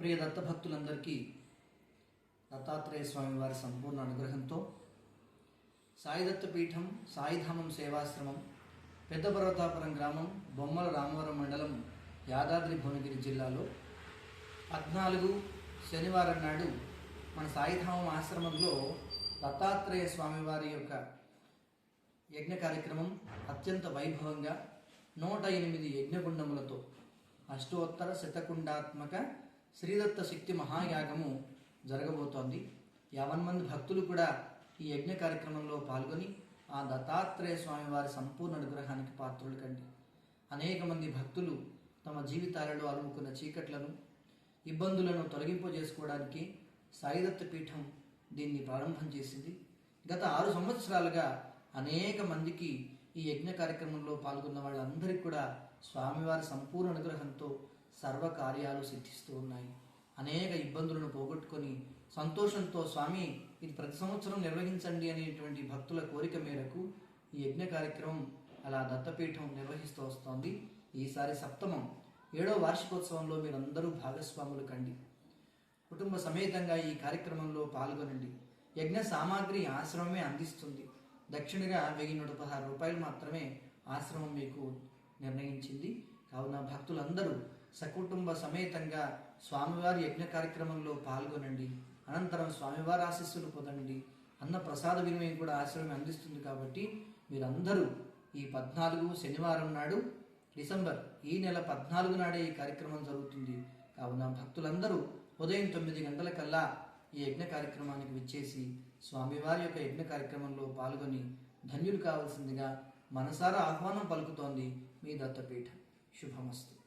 ప్రియ దత్తభక్తులందరికీ దత్తాత్రేయ స్వామి వారి సంపూర్ణ అనుగ్రహంతో సాయిదత్త పీఠం సాయిధామం సేవాశ్రమం పెద్ద పర్వతాపురం గ్రామం బొమ్మల రామవరం మండలం యాదాద్రి భువనగిరి జిల్లాలో పద్నాలుగు శనివారం నాడు మన సాయిధామం ఆశ్రమంలో దత్తాత్రేయ స్వామివారి యొక్క యజ్ఞ కార్యక్రమం అత్యంత వైభవంగా నూట ఎనిమిది యజ్ఞగుండములతో అష్టోత్తర శతకుండాత్మక శ్రీదత్త శక్తి మహాయాగము జరగబోతోంది. యావన్ మంది భక్తులు కూడా ఈ యజ్ఞ కార్యక్రమంలో పాల్గొని ఆ దత్తాత్రేయ స్వామి వారి సంపూర్ణ అనుగ్రహానికి పాత్రులు కండి. అనేక మంది భక్తులు తమ జీవితాలలో అలుముకున్న చీకట్లను ఇబ్బందులను తొలగింపజేసుకోవడానికి సాయిదత్త పీఠం దీన్ని ప్రారంభం చేసింది. గత ఆరు సంవత్సరాలుగా అనేక మందికి ఈ యజ్ఞ కార్యక్రమంలో పాల్గొన్న వాళ్ళందరికీ కూడా స్వామివారి సంపూర్ణ అనుగ్రహంతో సర్వకార్యాలు సిద్ధిస్తూ ఉన్నాయి. అనేక ఇబ్బందులను పోగొట్టుకొని సంతోషంతో స్వామి ఇది ప్రతి సంవత్సరం నిర్వహించండి అనేటువంటి భక్తుల కోరిక మేరకు ఈ యజ్ఞ కార్యక్రమం అలా దత్తపీఠం నిర్వహిస్తూ వస్తోంది. ఈసారి సప్తమం. ఏడో వార్షికోత్సవంలో మీరందరూ భాగస్వాములు కండి. కుటుంబ సమేతంగా ఈ కార్యక్రమంలో పాల్గొనండి. యజ్ఞ సామాగ్రి ఆశ్రమమే అందిస్తుంది. దక్షిణగా వెయ్యి నూట పదహారు రూపాయలు మాత్రమే ఆశ్రమం మీకు నిర్ణయించింది. కావున భక్తులందరూ సకుటుంబ సమేతంగా స్వామివారి యజ్ఞ కార్యక్రమంలో పాల్గొనండి. అనంతరం స్వామివారి ఆశీస్సులు పొందండి. అన్న ప్రసాద వినిమయం కూడా ఆశ్రమం అందిస్తుంది కాబట్టి మీరందరూ ఈ పద్నాలుగు శనివారం నాడు డిసెంబర్ ఈ నెల పద్నాలుగు నాడే ఈ కార్యక్రమం జరుగుతుంది. కావున భక్తులందరూ ఉదయం తొమ్మిది గంటలకల్లా ఈ యజ్ఞ కార్యక్రమానికి విచ్చేసి స్వామివారి యొక్క యజ్ఞ కార్యక్రమంలో పాల్గొని ధన్యులు కావాల్సిందిగా మనసారా ఆహ్వానం పలుకుతోంది మీ దత్తపీఠం. శుభమస్తు.